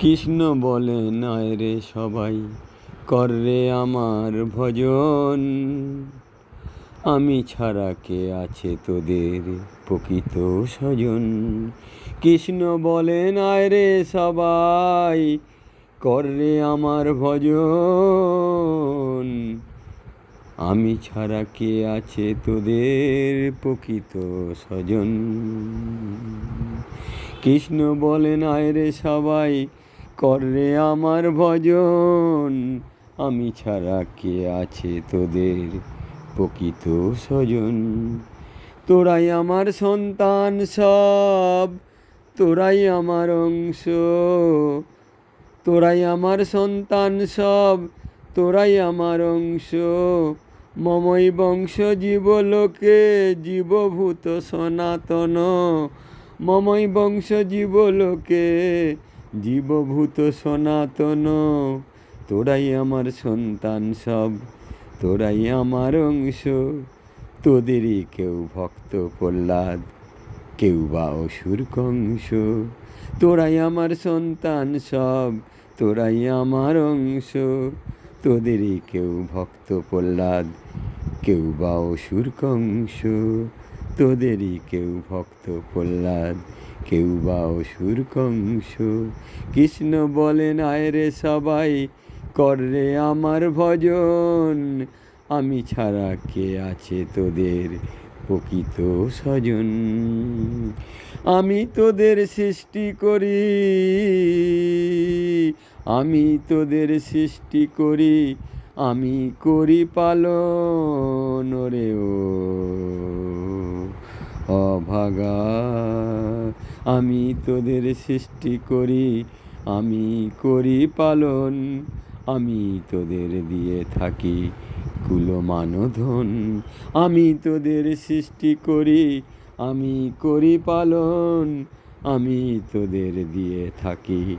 কৃষ্ণ বলে নয় রে সবাই, কর রে আমার ভজন। আমি ছাড়া কে আছে তোদের প্রকৃত স্বজন? কৃষ্ণ বলে নয় রে সবাই, কর রে আমার ভজন। আমি ছাড়া কে আছে তোদের প্রকৃত স্বজন? কৃষ্ণ বলেন আয় রে সবাই কর আমার ভজন। আমি ছাড়া কে আছে তোদের প্রকৃত স্বজন? তোরাই আমার সন্তান সব, তোরাই আমার অংশ। তোরাই আমার সন্তান সব, তোরাই আমার অংশ। মমই বংশ জীবলোকে, জীবভূত সনাতন। মমই বংশ জীবলোকে জীবভূত সনাতন, তোরাই আমার সন্তান সব, তোরাই আমার অংশ। তোদেরই কেউ ভক্ত প্রহ্লাদ, কেউ বা অসুর কংস। তোরাই আমার সন্তান সব, তোরাই আমার অংশ। তোদেরই কেউ ভক্ত প্রহ্লাদ, কেউ বা অসুর কংস। তোদেরই কেউ ভক্ত প্রহ্লাদ কেউ বা অসুর কংস। কৃষ্ণ বলেন, আয় রে সবাই, কর রে আমার ভজন। আমি ছাড়া কে আছে তোদের প্রকৃত স্বজন? আমি তোদের সৃষ্টি করি, আমি তোদের সৃষ্টি করি, আমি করি পালন রে ও অভাগা। আমি তোদের সৃষ্টি করি, আমি করি পালন, আমি তোদের দিয়ে থাকি কুলমানধন আমি তোদের সৃষ্টি করি, আমি করি পালন, আমি তোদের দিয়ে থাকি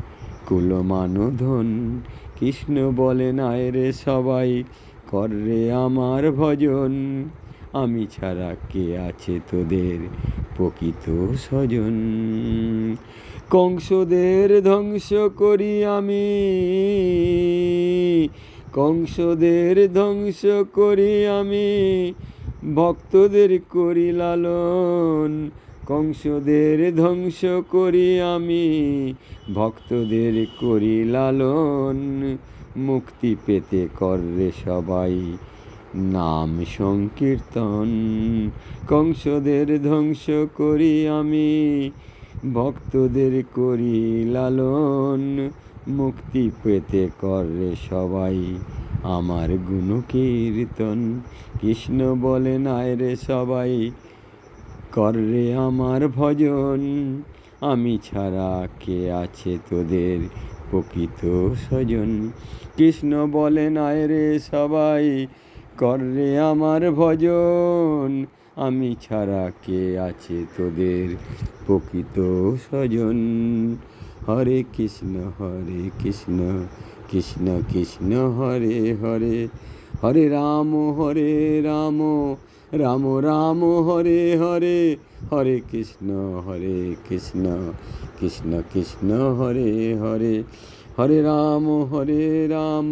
কুলমানধন কৃষ্ণ বলেন আয় রে সবাই, কর রে আমার ভজন, আমি ছাড়া কে আছে তোদের প্রকৃত স্বজন। কংসদের ধ্বংস করি আমি। কংসদের ধ্বংস করি আমি। ভক্তদের করি লালন। কংসদের ধ্বংস করি আমি। ভক্তদের করি লালন। মুক্তি পেতে কর রে সবাই। নাম সংকীর্তন, কংসদের ধ্বংস করি আমি, ভক্তদের করি লালন, মুক্তি পেতে করে সবাই আমার গুণ কীর্তন কৃষ্ণ বলে আয় রে সবাই, কর আমার ভজন। আমি ছাড়া কে আছে তোদের প্রকৃত স্বজন? কৃষ্ণ বলে আয় রে সবাই কর রে আমার ভজন। আমি ছাড়া কে আছে তোদের প্রকৃত স্বজন? হরে কৃষ্ণ হরে কৃষ্ণ কৃষ্ণ কৃষ্ণ, হরে হরে। হরে রাম হরে রাম রাম রাম, হরে হরে। হরে কৃষ্ণ হরে কৃষ্ণ কৃষ্ণ কৃষ্ণ, হরে হরে। হরে রাম হরে রাম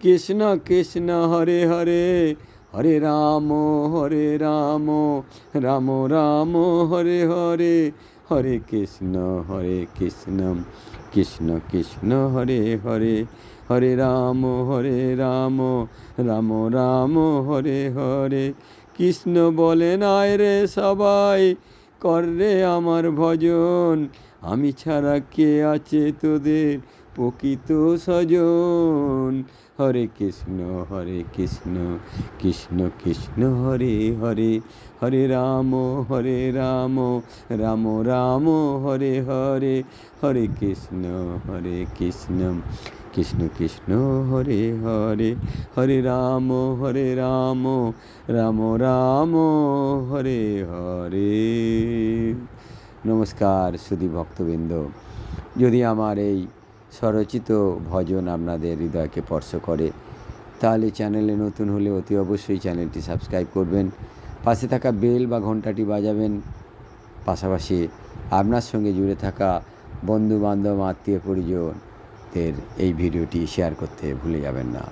কৃষ্ণ কৃষ্ণ হরে হরে হরে রাম হরে রাম রাম রাম, হরে হরে হরে কৃষ্ণ হরে কৃষ্ণ কৃষ্ণ কৃষ্ণ, হরে হরে হরে রাম হরে রাম রাম রাম, হরে হরে। কৃষ্ণ বলেন আয় রে সবাই, কর রে আমার ভজন, আমি ছাড়া কে আছে তোদের? প্রকৃত স্বজন। হরে কৃষ্ণ হরে কৃষ্ণ কৃষ্ণ কৃষ্ণ, হরে হরে। হরে রাম হরে রাম রাম রাম, হরে হরে। হরে কৃষ্ণ হরে কৃষ্ণ কৃষ্ণ কৃষ্ণ, হরে হরে। হরে রাম হরে রাম রাম রাম, হরে হরে। নমস্কার সুধী ভক্তবৃন্দ। যদি আমার এই স্বরচিত ভজন আপনাদের হৃদয়কে স্পর্শ করে। তাহলে চ্যানেলে নতুন হলে অতি অবশ্যই চ্যানেলটি সাবস্ক্রাইব করবেন, পাশে থাকা বেল বা ঘন্টাটি বাজাবেন, পাশাপাশি আপনার সঙ্গে জুড়ে থাকা বন্ধু বান্ধব আত্মীয় পরিজনদের এই ভিডিওটি শেয়ার করতে ভুলে যাবেন না।